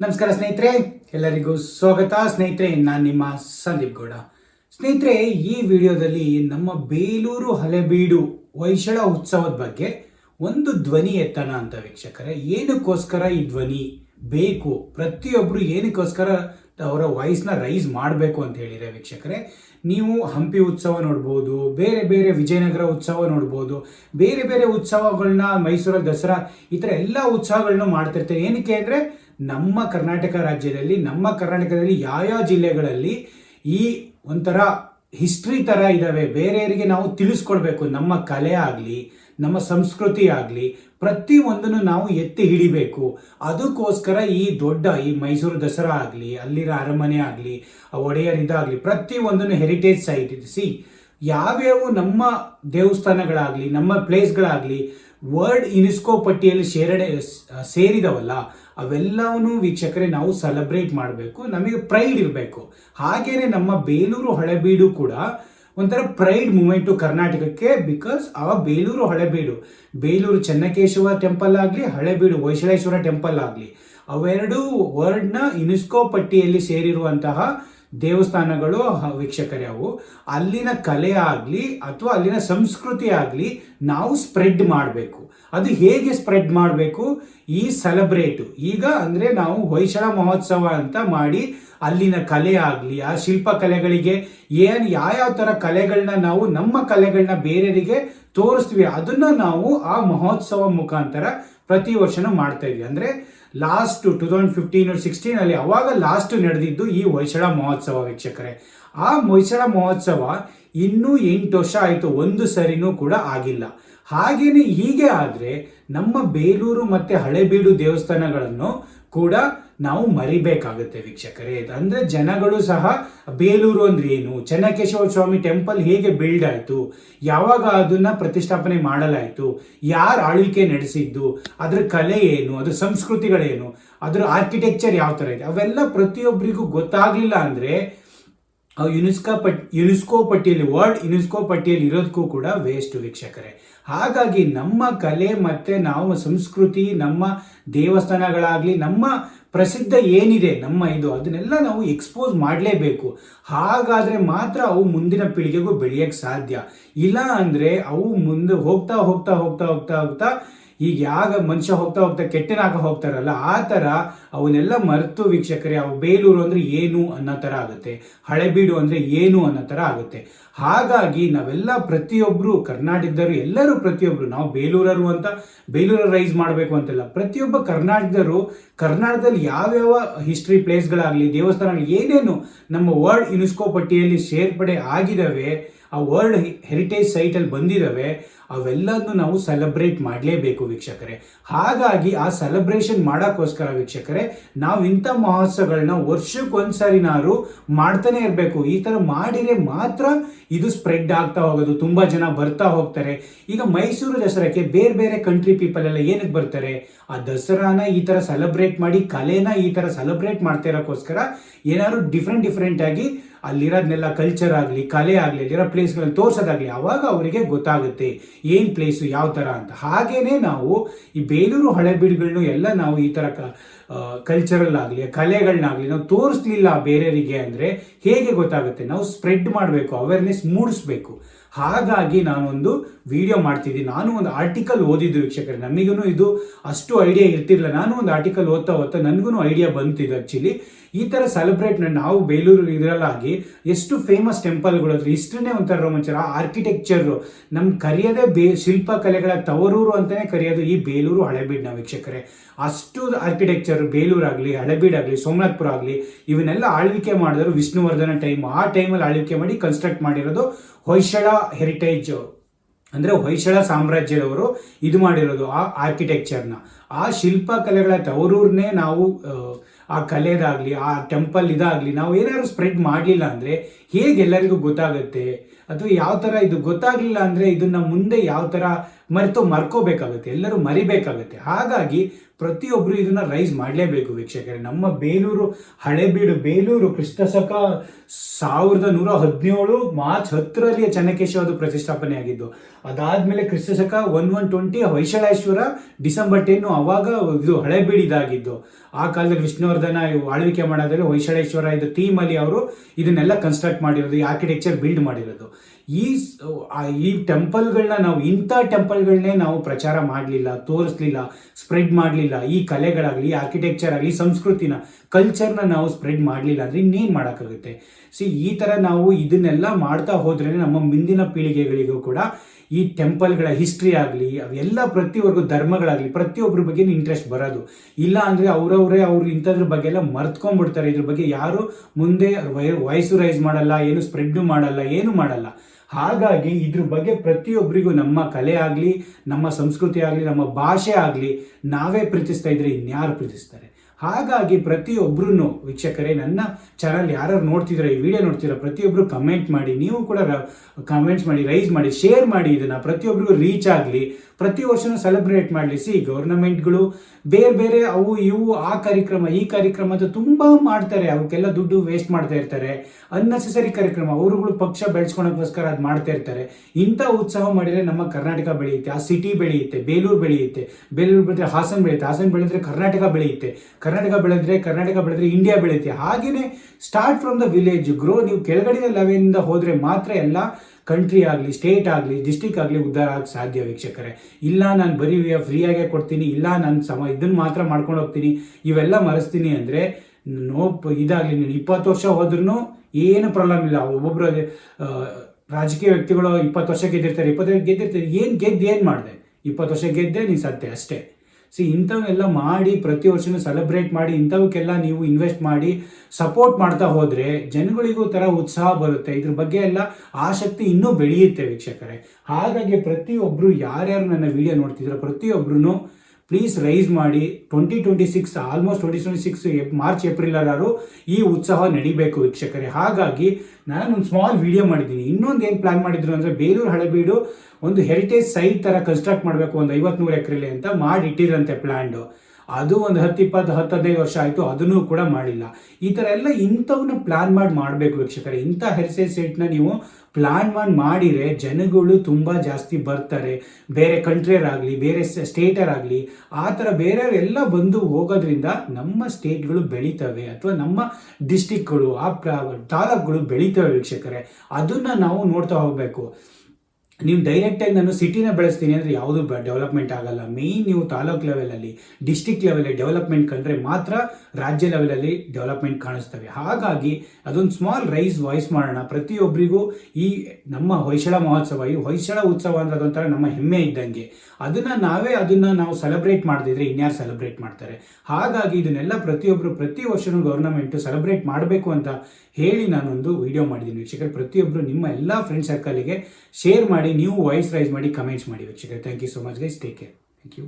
ನಮಸ್ಕಾರ ಸ್ನೇಹಿತರೆ, ಎಲ್ಲರಿಗೂ ಸ್ವಾಗತ. ಸ್ನೇಹಿತರೆ, ನಾನು ನಿಮ್ಮ ಸಂದೀಪ್ ಗೌಡ. ಸ್ನೇಹಿತರೆ, ಈ ವಿಡಿಯೋದಲ್ಲಿ ನಮ್ಮ ಬೇಲೂರು ಹಲೆಬೀಡು ವೈಶಳ ಉತ್ಸವದ ಬಗ್ಗೆ ಒಂದು ಧ್ವನಿ ಎತ್ತನ ಅಂತ ವೀಕ್ಷಕರೇ, ಏನಕ್ಕೋಸ್ಕರ ಈ ಧ್ವನಿ ಬೇಕು? ಪ್ರತಿಯೊಬ್ಬರು ಏನಕ್ಕೋಸ್ಕರ ಅವರ ವಾಯ್ಸ್ನ ರೈಸ್ ಮಾಡಬೇಕು ಅಂತ ಹೇಳಿದ್ರೆ ವೀಕ್ಷಕರೇ. ನೀವು ಹಂಪಿ ಉತ್ಸವ ನೋಡ್ಬೋದು, ಬೇರೆ ಬೇರೆ ವಿಜಯನಗರ ಉತ್ಸವ ನೋಡ್ಬೋದು, ಬೇರೆ ಬೇರೆ ಉತ್ಸವಗಳನ್ನ ಮೈಸೂರಲ್ಲಿ ದಸರಾ ಈ ಥರ ಎಲ್ಲ ಉತ್ಸವಗಳನ್ನ ಮಾಡ್ತಿರ್ತಾರೆ. ಏನಕ್ಕೆ ಅಂದರೆ ನಮ್ಮ ಕರ್ನಾಟಕ ರಾಜ್ಯದಲ್ಲಿ, ನಮ್ಮ ಕರ್ನಾಟಕದಲ್ಲಿ ಯಾವ ಜಿಲ್ಲೆಗಳಲ್ಲಿ ಈ ಒಂಥರ ಹಿಸ್ಟ್ರಿ ಥರ ಇದ್ದಾವೆ ಬೇರೆಯವರಿಗೆ ನಾವು ತಿಳಿಸ್ಕೊಡ್ಬೇಕು. ನಮ್ಮ ಕಲೆ ಆಗಲಿ, ನಮ್ಮ ಸಂಸ್ಕೃತಿ ಆಗಲಿ ಪ್ರತಿಯೊಂದನ್ನು ನಾವು ಎತ್ತಿ ಹಿಡಿಬೇಕು. ಅದಕ್ಕೋಸ್ಕರ ಈ ದೊಡ್ಡ, ಈ ಮೈಸೂರು ದಸರಾ ಆಗಲಿ, ಅಲ್ಲಿರೋ ಅರಮನೆ ಆಗಲಿ ಪ್ರತಿ ಪ್ರತಿಯೊಂದನ್ನು ಹೆರಿಟೇಜ್ ಸೈಟ್ ಸಿ ಯಾವ್ಯಾವ ನಮ್ಮ ದೇವಸ್ಥಾನಗಳಾಗಲಿ, ನಮ್ಮ ಪ್ಲೇಸ್ಗಳಾಗಲಿ ವರ್ಲ್ಡ್ ಯುನೆಸ್ಕೋ ಪಟ್ಟಿಯಲ್ಲಿ ಸೇರಡೆ ಸೇರಿದವಲ್ಲ ಅವೆಲ್ಲವನ್ನೂ ವೀಕ್ಷಕರೇ ನಾವು ಸೆಲೆಬ್ರೇಟ್ ಮಾಡಬೇಕು. ನಮಗೆ ಪ್ರೈಡ್ ಇರಬೇಕು. ಹಾಗೇನೆ ನಮ್ಮ ಬೇಲೂರು ಹಳೆಬೀಡು ಕೂಡ ಒಂಥರ ಪ್ರೈಡ್ ಮೂಮೆಂಟು ಕರ್ನಾಟಕಕ್ಕೆ ಬಿಕಾಸ್ ಆ ಬೇಲೂರು ಹಳೆಬೀಡು. ಬೇಲೂರು ಚೆನ್ನಕೇಶವ ಟೆಂಪಲ್ ಆಗಲಿ, ಹಳೆಬೀಡು ವೈಶಳೇಶ್ವರ ಟೆಂಪಲ್ ಆಗಲಿ, ಅವೆರಡೂ ವರ್ಲ್ಡ್ನ ಯುನೆಸ್ಕೋ ಪಟ್ಟಿಯಲ್ಲಿ ಸೇರಿರುವಂತಹ ದೇವಸ್ಥಾನಗಳು ವೀಕ್ಷಕರ್ಯಾವು ಅಲ್ಲಿನ ಕಲೆ ಆಗಲಿ ಅಥವಾ ಅಲ್ಲಿನ ಸಂಸ್ಕೃತಿ ಆಗಲಿ ನಾವು ಸ್ಪ್ರೆಡ್ ಮಾಡಬೇಕು. ಅದು ಹೇಗೆ ಸ್ಪ್ರೆಡ್ ಮಾಡಬೇಕು? ಈ ಸೆಲೆಬ್ರೇಟು. ಈಗ ಅಂದರೆ ನಾವು ಹೊಯ್ಸಳ ಮಹೋತ್ಸವ ಅಂತ ಮಾಡಿ ಅಲ್ಲಿನ ಕಲೆ ಆಗಲಿ, ಆ ಶಿಲ್ಪಕಲೆಗಳಿಗೆ ಏನು ಯಾವ್ಯಾವ ಥರ ಕಲೆಗಳನ್ನ ನಾವು ನಮ್ಮ ಕಲೆಗಳನ್ನ ಬೇರೆಯವರಿಗೆ ತೋರಿಸ್ತೀವಿ, ಅದನ್ನು ನಾವು ಆ ಮಹೋತ್ಸವ ಮುಖಾಂತರ ಪ್ರತಿ ವರ್ಷನೂ ಮಾಡ್ತಾ ಇದ್ವಿ. ಅಂದರೆ last two thousand fifteen sixteen ಅಲ್ಲಿ ಅವಾಗ ಲಾಸ್ಟ್ ನಡೆದಿದ್ದು ಈ ಹೊಯ್ಸಳ ಮಹೋತ್ಸವ ವೀಕ್ಷಕರೇ. ಆ ಹೊಯ್ಸಳ ಮಹೋತ್ಸವ ಇನ್ನೂ ಎಂಟು ವರ್ಷ ಆಯಿತು, ಒಂದು ಸರಿನೂ ಕೂಡ ಆಗಿಲ್ಲ. ಹಾಗೇನೆ ಹೀಗೆ ಆದರೆ ನಮ್ಮ ಬೇಲೂರು ಮತ್ತೆ ಹಳೆಬೀಡು ದೇವಸ್ಥಾನಗಳನ್ನು ಕೂಡ ನಾವು ಮರಿಬೇಕಾಗುತ್ತೆ ವೀಕ್ಷಕರೇ. ಅಂದರೆ ಜನಗಳು ಸಹ ಬೇಲೂರು ಅಂದ್ರೆ ಏನು? ಚೆನ್ನಕೇಶವ ಸ್ವಾಮಿ ಟೆಂಪಲ್ ಹೇಗೆ ಬಿಲ್ಡ್ ಆಯಿತು? ಯಾವಾಗ ಅದನ್ನ ಪ್ರತಿಷ್ಠಾಪನೆ ಮಾಡಲಾಯಿತು? ಯಾರು ಆಳ್ವಿಕೆ ನಡೆಸಿದ್ದು? ಅದ್ರ ಕಲೆ ಏನು? ಅದ್ರ ಸಂಸ್ಕೃತಿಗಳೇನು? ಅದ್ರ ಆರ್ಕಿಟೆಕ್ಚರ್ ಯಾವ ಥರ ಇದೆ? ಅವೆಲ್ಲ ಪ್ರತಿಯೊಬ್ಬರಿಗೂ ಗೊತ್ತಾಗ್ಲಿಲ್ಲ ಅಂದ್ರೆ ಯುನೆಸ್ಕಾ ಪಟ್, ಯುನೆಸ್ಕೋ ಪಟ್ಟಿಯಲ್ಲಿ, ವರ್ಲ್ಡ್ ಯುನೆಸ್ಕೋ ಪಟ್ಟಿಯಲ್ಲಿ ಇರೋದಕ್ಕೂ ಕೂಡ ವೇಸ್ಟ್ ವೀಕ್ಷಕರೇ. ಹಾಗಾಗಿ ನಮ್ಮ ಕಲೆ ಮತ್ತು ನಾವು ಸಂಸ್ಕೃತಿ, ನಮ್ಮ ದೇವಸ್ಥಾನಗಳಾಗಲಿ, ನಮ್ಮ ಪ್ರಸಿದ್ಧ ಏನಿದೆ ನಮ್ಮ ಇದು, ಅದನ್ನೆಲ್ಲ ನಾವು ಎಕ್ಸ್ಪೋಸ್ ಮಾಡಲೇಬೇಕು. ಹಾಗಾದರೆ ಮಾತ್ರ ಅವು ಮುಂದಿನ ಪೀಳಿಗೆಗೂ ಬೆಳೆಯೋಕ್ಕೆ ಸಾಧ್ಯ. ಇಲ್ಲ ಅಂದರೆ ಅವು ಮುಂದೆ ಹೋಗ್ತಾ ಹೋಗ್ತಾ ಹೋಗ್ತಾ ಹೋಗ್ತಾ ಹೋಗ್ತಾ ಈಗ ಯಾವ ಮನುಷ್ಯ ಹೋಗ್ತಾ ಹೋಗ್ತಾ ಕೆಟ್ಟನಾಗ ಹೋಗ್ತಾರಲ್ಲ, ಆ ಥರ ಅವನ್ನೆಲ್ಲ ಮರೆತು ವೀಕ್ಷಕರೇ, ಅವು ಬೇಲೂರು ಅಂದರೆ ಏನು ಅನ್ನೋ ಥರ ಆಗುತ್ತೆ, ಹಳೆಬೀಡು ಅಂದರೆ ಏನು ಅನ್ನೋ ಥರ ಆಗುತ್ತೆ. ಹಾಗಾಗಿ ನಾವೆಲ್ಲ ಪ್ರತಿಯೊಬ್ಬರು ಕರ್ನಾಟಕದವರು, ಎಲ್ಲರೂ ಪ್ರತಿಯೊಬ್ಬರು ನಾವು ಬೇಲೂರರು ಅಂತ, ಬೇಲೂರ ರೈಸ್ ಮಾಡಬೇಕು ಅಂತಲ್ಲ, ಪ್ರತಿಯೊಬ್ಬ ಕರ್ನಾಟಕದವರು, ಕರ್ನಾಟಕದಲ್ಲಿ ಯಾವ್ಯಾವ ಹಿಸ್ಟ್ರಿ ಪ್ಲೇಸ್ಗಳಾಗಲಿ ದೇವಸ್ಥಾನಗಳು ಏನೇನು ನಮ್ಮ ವರ್ಲ್ಡ್ ಯುನೆಸ್ಕೋ ಪಟ್ಟಿಯಲ್ಲಿ ಸೇರ್ಪಡೆ ಆಗಿದ್ದಾವೆ ಆ ವರ್ಲ್ಡ್ ಹೆರಿಟೇಜ್ ಸೈಟಲ್ಲಿ ಬಂದಿರವೆ ಅವೆಲ್ಲದನ್ನು ನಾವು ಸೆಲೆಬ್ರೇಟ್ ಮಾಡಲೇಬೇಕು ವೀಕ್ಷಕರೇ. ಹಾಗಾಗಿ ಆ ಸೆಲೆಬ್ರೇಷನ್ ಮಾಡೋಕ್ಕೋಸ್ಕರ ವೀಕ್ಷಕರೇ, ನಾವು ಇಂಥ ಮಹೋತ್ಸವಗಳನ್ನ ವರ್ಷಕ್ಕೊಂದ್ಸರಿನಾರು ಮಾಡ್ತಾನೆ ಇರಬೇಕು. ಈ ಥರ ಮಾಡಿದರೆ ಮಾತ್ರ ಇದು ಸ್ಪ್ರೆಡ್ ಆಗ್ತಾ ಹೋಗೋದು, ತುಂಬ ಜನ ಬರ್ತಾ ಹೋಗ್ತಾರೆ. ಈಗ ಮೈಸೂರು ದಸರಾಕ್ಕೆ ಬೇರೆ ಬೇರೆ ಕಂಟ್ರಿ ಪೀಪಲ್ ಎಲ್ಲ ಏನಕ್ಕೆ ಬರ್ತಾರೆ? ಆ ದಸರಾನ ಈ ಥರ ಸೆಲೆಬ್ರೇಟ್ ಮಾಡಿ, ಕಲೆನ ಈ ಥರ ಸೆಲೆಬ್ರೇಟ್ ಮಾಡ್ತಾ ಇರೋಕ್ಕೋಸ್ಕರ ಏನಾದ್ರು ಡಿಫ್ರೆಂಟ್ ಡಿಫ್ರೆಂಟ್ ಆಗಿ ಅಲ್ಲಿರೋದನ್ನೆಲ್ಲ ಕಲ್ಚರ್ ಆಗಲಿ, ಕಲೆ ಆಗಲಿ, ಅಲ್ಲಿರೋ ಪ್ಲೇಸ್ಗಳನ್ನ ತೋರ್ಸೋದಾಗಲಿ ಅವಾಗ ಅವರಿಗೆ ಗೊತ್ತಾಗುತ್ತೆ ಏನು ಪ್ಲೇಸು ಯಾವ ಥರ ಅಂತ. ಹಾಗೇ ನಾವು ಈ ಬೇಲೂರು ಹಳೆಬೀಡುಗಳನ್ನು ಎಲ್ಲ ನಾವು ಈ ಥರ ಕಲ್ಚರಲ್ ಆಗಲಿ ಕಲೆಗಳನ್ನಾಗಲಿ ನಾವು ತೋರಿಸ್ಲಿಲ್ಲ ಬೇರೆಯವರಿಗೆ ಅಂದರೆ ಹೇಗೆ ಗೊತ್ತಾಗುತ್ತೆ? ನಾವು ಸ್ಪ್ರೆಡ್ ಮಾಡಬೇಕು ಅವೇರ್ನೆಸ್ ಮೂಡಿಸ್ಬೇಕು. ಹಾಗಾಗಿ ನಾನೊಂದು ವಿಡಿಯೋ ಮಾಡ್ತಿದ್ದೀನಿ ನಾನು ಒಂದು ಆರ್ಟಿಕಲ್ ಓದಿದ್ದು ವೀಕ್ಷಕರೇ. ನಮಗೂ ಇದು ಅಷ್ಟು ಐಡಿಯಾ ಇರ್ತಿರ್ಲಿಲ್ಲ. ನಾನು ಒಂದು ಆರ್ಟಿಕಲ್ ಓದ್ತಾ ಓದ್ತಾ ನನಗೂ ಐಡಿಯಾ ಬಂತು ಇದು ಆ್ಯಕ್ಚುಲಿ ಈ ಥರ ಸೆಲೆಬ್ರೇಟ್ ನಾವು ಬೇಲೂರು ಇದರಲ್ಲಾಗಿ ಎಷ್ಟು ಫೇಮಸ್ ಟೆಂಪಲ್ಗಳು ಅದ್ರ ಹಿಸ್ಟ್ರಿನೇ ಒಂಥರ ರೋಮಾಂಚನ. ಆರ್ಕಿಟೆಕ್ಚರು ನಮ್ಮ ಕರೆಯೋದೇ ಬೇ ಶಿಲ್ಪಕಲೆಗಳ ತವರೂರು ಅಂತಲೇ ಕರೆಯೋದು ಈ ಬೇಲೂರು ಹಳೆಬೀಡಿನ ವೀಕ್ಷಕರೇ. ಅಷ್ಟು ಆರ್ಕಿಟೆಕ್ಚರ್ ಬೇಲೂರಾಗಲಿ, ಹಳೆಬೀಡಾಗಲಿ, ಸೋಮನಾಥ್ಪುರ ಆಗಲಿ, ಇವನ್ನೆಲ್ಲ ಆಳ್ವಿಕೆ ಮಾಡಿದ್ರು ವಿಷ್ಣುವರ್ಧನ ಟೈಮ್ ಆ ಟೈಮಲ್ಲಿ ಆಳ್ವಿಕೆ ಮಾಡಿ ಕನ್ಸ್ಟ್ರಕ್ಟ್ ಮಾಡಿರೋದು ಹೊಯ್ಸಳ ಹೆರಿಟೇಜ್ ಅಂದರೆ ಹೊಯ್ಸಳ ಸಾಮ್ರಾಜ್ಯದವರು ಇದು ಮಾಡಿರೋದು ಆ ಆರ್ಕಿಟೆಕ್ಚರ್ನ ಆ ಶಿಲ್ಪಕಲೆಗಳ ತವರೂರನ್ನೇ ನಾವು ಆ, ಕಲೆದಾಗ್ಲಿ ಆ ಟೆಂಪಲ್ ಇದಾಗಲಿ ನಾವು ಏನಾದ್ರು ಸ್ಪ್ರೆಡ್ ಮಾಡಲಿಲ್ಲ ಅಂದರೆ ಹೇಗೆ ಎಲ್ಲರಿಗೂ ಗೊತ್ತಾಗುತ್ತೆ? ಅಥವಾ ಯಾವ ಥರ ಇದು ಗೊತ್ತಾಗಲಿಲ್ಲ ಅಂದರೆ ಇದನ್ನ ಮುಂದೆ ಯಾವ ಥರ ಮರೆತು ಮರ್ಕೋಬೇಕಾಗುತ್ತೆ, ಎಲ್ಲರೂ ಮರಿಬೇಕಾಗುತ್ತೆ. ಹಾಗಾಗಿ ಪ್ರತಿಯೊಬ್ಬರು ಇದನ್ನ ರೈಸ್ ಮಾಡಲೇಬೇಕು ವೀಕ್ಷಕರೇ. ನಮ್ಮ ಬೇಲೂರು ಹಳೆಬೀಡು ಬೇಲೂರು ಕ್ರಿಸ್ತಶಕ ಸಾವಿರದ ನೂರ ಹದಿನೇಳು ಮಾರ್ಚ್ ಹತ್ತರಲ್ಲಿ ಚೆನ್ನಕೇಶವದು ಪ್ರತಿಷ್ಠಾಪನೆ ಆಗಿದ್ದು ಅದಾದ್ಮೇಲೆ ಕ್ರಿಸ್ತಶಕ one one twenty Hoysaleshwara December ten ಅವಾಗ ಇದು ಹಳೆಬೀಡು ಇದಾಗಿದ್ದು. ಆ ಕಾಲದಲ್ಲಿ ವಿಷ್ಣುವರ್ಧನ ಆಳ್ವಿಕೆ ಮಾಡೋದ್ರಲ್ಲಿ ಹೊಯ್ಸಳೇಶ್ವರ ಇದು ಥೀಮಲ್ಲಿ ಅವರು ಇದನ್ನೆಲ್ಲ ಕನ್ಸ್ಟ್ರಕ್ಟ್ ಮಾಡಿರೋದು ಆರ್ಕಿಟೆಕ್ಚರ್ ಬಿಲ್ಡ್ ಮಾಡಿರೋದು. ಈ ಈ ಟೆಂಪಲ್ಗಳನ್ನ ನಾವು, ಇಂಥ ಟೆಂಪಲ್ಗಳನ್ನೇ ನಾವು ಪ್ರಚಾರ ಮಾಡಲಿಲ್ಲ, ತೋರಿಸ್ಲಿಲ್ಲ, ಸ್ಪ್ರೆಡ್ ಮಾಡಲಿಲ್ಲ, ಈ ಕಲೆಗಳಾಗಲಿ ಆರ್ಕಿಟೆಕ್ಚರ್ ಆಗಲಿ ಸಂಸ್ಕೃತಿನ, ಕಲ್ಚರ್ನ ನಾವು ಸ್ಪ್ರೆಡ್ ಮಾಡಲಿಲ್ಲ ಅಂದರೆ ಇನ್ನೇನು ಮಾಡೋಕ್ಕಾಗುತ್ತೆ? ಸಿ, ಈ ಥರ ನಾವು ಇದನ್ನೆಲ್ಲ ಮಾಡ್ತಾ ಹೋದ್ರೇ ನಮ್ಮ ಮುಂದಿನ ಪೀಳಿಗೆಗಳಿಗೂ ಕೂಡ ಈ ಟೆಂಪಲ್ಗಳ ಹಿಸ್ಟ್ರಿ ಆಗಲಿ, ಅವೆಲ್ಲ ಪ್ರತಿಯೊಬ್ಬರಿಗೂ ಧರ್ಮಗಳಾಗಲಿ ಪ್ರತಿಯೊಬ್ಬರ ಬಗ್ಗೆ ಇಂಟ್ರೆಸ್ಟ್ ಬರೋದು. ಇಲ್ಲ ಅಂದರೆ ಅವರವರೇ ಅವ್ರು ಇಂಥದ್ರ ಬಗ್ಗೆ ಎಲ್ಲ ಮರ್ತ್ಕೊಂಡ್ಬಿಡ್ತಾರೆ ಇದ್ರ ಬಗ್ಗೆ ಯಾರು ಮುಂದೆ ವಯಸ್ಸು ರೈಸ್ ಮಾಡಲ್ಲ, ಏನು ಸ್ಪ್ರೆಡ್ ಮಾಡಲ್ಲ, ಏನು ಮಾಡಲ್ಲ. ಹಾಗಾಗಿ ಇದ್ರ ಬಗ್ಗೆ ಪ್ರತಿಯೊಬ್ಬರಿಗೂ ನಮ್ಮ ಕಲೆ ಆಗಲಿ, ನಮ್ಮ ಸಂಸ್ಕೃತಿ ಆಗಲಿ, ನಮ್ಮ ಭಾಷೆ ಆಗಲಿ ನಾವೇ ಪ್ರೀತಿಸ್ತಾ ಇದ್ರೆ ಇನ್ಯಾರು ಪ್ರೀತಿಸ್ತಾರೆ? ಹಾಗಾಗಿ ಪ್ರತಿಯೊಬ್ಬರೂ ವೀಕ್ಷಕರೇ, ನನ್ನ ಚಾನಲ್ ಯಾರು ನೋಡ್ತಿದ್ರೆ, ಈ ವಿಡಿಯೋ ನೋಡ್ತೀರಾ ಪ್ರತಿಯೊಬ್ಬರು ಕಮೆಂಟ್ ಮಾಡಿ, ನೀವು ಕೂಡ ಕಮೆಂಟ್ಸ್ ಮಾಡಿ ರೈಸ್ ಮಾಡಿ ಶೇರ್ ಮಾಡಿ ಇದನ್ನು. ಪ್ರತಿಯೊಬ್ಬರಿಗೂ ರೀಚ್ ಆಗಲಿ, ಪ್ರತಿ ವರ್ಷನೂ ಸೆಲೆಬ್ರೇಟ್ ಮಾಡಲಿ. ಸಿ ಗೌರ್ನಮೆಂಟ್ಗಳು ಬೇರೆ ಬೇರೆ ಅವು ಇವು, ಆ ಕಾರ್ಯಕ್ರಮ, ಈ ಕಾರ್ಯಕ್ರಮ ಅಂತ ತುಂಬ ಮಾಡ್ತಾರೆ. ಅವಕ್ಕೆಲ್ಲ ದುಡ್ಡು ವೇಸ್ಟ್ ಮಾಡ್ತಾ ಇರ್ತಾರೆ. ಅನ್ನೆಸೆಸರಿ ಕಾರ್ಯಕ್ರಮ, ಅವರುಗಳು ಪಕ್ಷ ಬೆಳೆಸ್ಕೊಳಕ್ಕೋಸ್ಕರ ಅದು ಮಾಡ್ತಾ ಇರ್ತಾರೆ. ಇಂಥ ಉತ್ಸಾಹ ಮಾಡಿದರೆ ನಮ್ಮ ಕರ್ನಾಟಕ ಬೆಳೆಯುತ್ತೆ. ಆ ಸಿಟಿ ಬೆಳೆಯುತ್ತೆ, ಬೇಲೂರು ಬೆಳೆಯುತ್ತೆ. ಬೇಲೂರು ಬೆಳೆದ್ರೆ ಹಾಸನ ಬೆಳೆಯುತ್ತೆ. ಹಾಸನ ಬೆಳೆದ್ರೆ ಕರ್ನಾಟಕ ಬೆಳೆಯುತ್ತೆ. ಕರ್ನಾಟಕ ಬೆಳೆದ್ರೆ ಕರ್ನಾಟಕ ಬೆಳೆದ್ರೆ ಇಂಡಿಯಾ ಬೆಳೆಯುತ್ತೆ. ಹಾಗೆಯೇ start from the village grow ನೀವು ಕೆಳಗಡೆ ಲೆವೆಲಿಂದ ಹೋದರೆ ಮಾತ್ರ ಎಲ್ಲ ಕಂಟ್ರಿ ಆಗಲಿ ಸ್ಟೇಟ್ ಆಗಲಿ ಡಿಸ್ಟಿಕ್ ಆಗಲಿ ಉದ್ಧಾರ ಆಗಕ್ಕೆ ಸಾಧ್ಯ ವೀಕ್ಷಕರೇ. ಇಲ್ಲ ನಾನು ಬರೀ ಫ್ರೀಯಾಗೇ ಕೊಡ್ತೀನಿ, ಇಲ್ಲ ನಾನು ಸಮ ಇದನ್ನು ಮಾತ್ರ ಮಾಡ್ಕೊಂಡು ಹೋಗ್ತೀನಿ, ಇವೆಲ್ಲ ಮರೆಸ್ತೀನಿ ಅಂದರೆ ನೋ ಇದಾಗಲಿ ನೀನು ಇಪ್ಪತ್ತು ವರ್ಷ ಹೋದ್ರೂ ಏನು ಪ್ರಾಬ್ಲಮ್ ಇಲ್ಲ. ಒಬ್ಬೊಬ್ಬರು ರಾಜಕೀಯ ವ್ಯಕ್ತಿಗಳು ಇಪ್ಪತ್ತು ವರ್ಷ ಗೆದ್ದಿರ್ತಾರೆ, ಇಪ್ಪತ್ತು ವರ್ಷ ಗೆದ್ದಿರ್ತಾರೆ, ಏನು ಗೆದ್ದು ಏನು ಮಾಡಿದೆ? ಇಪ್ಪತ್ತು ವರ್ಷ ಗೆದ್ದೆ ನೀನು ಸತ್ಯ ಅಷ್ಟೇ. ಸಿ ಇಂಥವೆಲ್ಲ ಮಾಡಿ ಪ್ರತಿ ವರ್ಷನೂ ಸೆಲೆಬ್ರೇಟ್ ಮಾಡಿ, ಇಂಥವಕ್ಕೆಲ್ಲ ನೀವು ಇನ್ವೆಸ್ಟ್ ಮಾಡಿ ಸಪೋರ್ಟ್ ಮಾಡ್ತಾ ಹೋದರೆ ಜನಗಳಿಗೂ ಥರ ಉತ್ಸಾಹ ಬರುತ್ತೆ. ಇದ್ರ ಬಗ್ಗೆ ಎಲ್ಲ ಆಸಕ್ತಿ ಇನ್ನೂ ಬೆಳೆಯುತ್ತೆ ವೀಕ್ಷಕರೇ. ಹಾಗಾಗಿ ಪ್ರತಿಯೊಬ್ಬರು ಯಾರ್ಯಾರು ನನ್ನ ವಿಡಿಯೋ ನೋಡ್ತಿದ್ರು ಪ್ರತಿಯೊಬ್ಬರೂ ಪ್ಲೀಸ್ ರೈಸ್ ಮಾಡಿ. Twenty twenty six almost twenty twenty six March ಏಪ್ರಿಲರಾರು ಈ ಉತ್ಸವ ನಡಿಬೇಕು ವೀಕ್ಷಕರೇ. ಹಾಗಾಗಿ ನಾನು ಒಂದು ಸ್ಮಾಲ್ ವಿಡಿಯೋ ಮಾಡಿದ್ದೀನಿ. ಇನ್ನೊಂದು ಏನು ಪ್ಲಾನ್ ಮಾಡಿದ್ರು ಅಂದರೆ ಬೇಲೂರು ಹಳೆಬೀಡು ಒಂದು ಹೆರಿಟೇಜ್ ಸೈಟ್ ಥರ ಕನ್ಸ್ಟ್ರಕ್ಟ್ ಮಾಡಬೇಕು ಒಂದು ಐವತ್ನೂರು ಎಕರೆಲಿ ಅಂತ ಮಾಡಿ ಇಟ್ಟಿರಂತೆ ಪ್ಲ್ಯಾಂಡು ಅದು ಒಂದು ಹತ್ತು, ಇಪ್ಪತ್ತು, ಹತ್ತು, ಹದಿನೈದು ವರ್ಷ ಆಯಿತು, ಅದನ್ನು ಕೂಡ ಮಾಡಿಲ್ಲ. ಈ ಥರ ಎಲ್ಲ ಇಂಥವನ್ನ ಪ್ಲಾನ್ ಮಾಡಿ ಮಾಡಬೇಕು ವೀಕ್ಷಕರೇ. ಇಂಥ ಹೆರಿಟೇಜ್ ಸೆಟ್ನ ನೀವು ಪ್ಲಾನ್ ಮಾಡಿ ಮಾಡಿದರೆ ಜನಗಳು ತುಂಬ ಜಾಸ್ತಿ ಬರ್ತಾರೆ. ಬೇರೆ ಕಂಟ್ರಿಯರಾಗಲಿ ಬೇರೆ ಸ್ಟೇಟರಾಗಲಿ ಆ ಥರ ಬೇರೆಯವರೆಲ್ಲ ಬಂದು ಹೋಗೋದ್ರಿಂದ ನಮ್ಮ ಸ್ಟೇಟ್ಗಳು ಬೆಳೀತವೆ ಅಥವಾ ನಮ್ಮ ಡಿಸ್ಟಿಕ್ಗಳು ಆ ಪ್ರ- ತಾಲೂಕುಗಳು ಬೆಳೀತವೆ ವೀಕ್ಷಕರೇ. ಅದನ್ನು ನಾವು ನೋಡ್ತಾ ಹೋಗಬೇಕು. ನೀವು ಡೈರೆಕ್ಟಾಗಿ ನಾನು ಸಿಟಿನ ಬೆಳೆಸ್ತೀನಿ ಅಂದರೆ ಯಾವುದು ಡೆವಲಪ್ಮೆಂಟ್ ಆಗಲ್ಲ. ಮೇಯ್ನ್ ನೀವು ತಾಲೂಕ್ ಲೆವೆಲಲ್ಲಿ ಡಿಸ್ಟಿಕ್ ಲೆವೆಲಲ್ಲಿ ಡೆವಲಪ್ಮೆಂಟ್ ಕಂಡ್ರೆ ಮಾತ್ರ ರಾಜ್ಯ ಲೆವೆಲಲ್ಲಿ ಡೆವಲಪ್ಮೆಂಟ್ ಕಾಣಿಸ್ತವೆ. ಹಾಗಾಗಿ ಅದೊಂದು ಸ್ಮಾಲ್ ರೈಸ್ ವಾಯ್ಸ್ ಮಾಡೋಣ. ಪ್ರತಿಯೊಬ್ಬರಿಗೂ ಈ ನಮ್ಮ ಹೊಯ್ಸಳ ಮಹೋತ್ಸವ, ಈ ಹೊಯ್ಸಳ ಉತ್ಸವ ಅಂದ್ರೆ ಅದೊಂಥರ ನಮ್ಮ ಹೆಮ್ಮೆ ಇದ್ದಂಗೆ. ಅದನ್ನು ನಾವೇ ಅದನ್ನು ನಾವು ಸೆಲೆಬ್ರೇಟ್ ಮಾಡದಿದ್ರೆ ಇನ್ಯಾರು ಸೆಲೆಬ್ರೇಟ್ ಮಾಡ್ತಾರೆ? ಹಾಗಾಗಿ ಇದನ್ನೆಲ್ಲ ಪ್ರತಿಯೊಬ್ಬರು ಪ್ರತಿ ವರ್ಷವೂ ಗೌರ್ನಮೆಂಟು ಸೆಲೆಬ್ರೇಟ್ ಮಾಡಬೇಕು ಅಂತ ಹೇಳಿ ನಾನೊಂದು ವಿಡಿಯೋ ಮಾಡಿದ್ದೀನಿ ವೀಕ್ಷಕರು ಪ್ರತಿಯೊಬ್ಬರು ನಿಮ್ಮ ಎಲ್ಲ ಫ್ರೆಂಡ್ ಸರ್ಕಲಿಗೆ ಶೇರ್ ಮಾಡಿ, ನೀವು ವಾಯ್ಸ್ ರೈಸ್ ಮಾಡಿ ಕಮೆಂಟ್ಸ್ ಮಾಡಿ ವೀಕ್ಷಕರೇ. Thank you so much guys take care thank you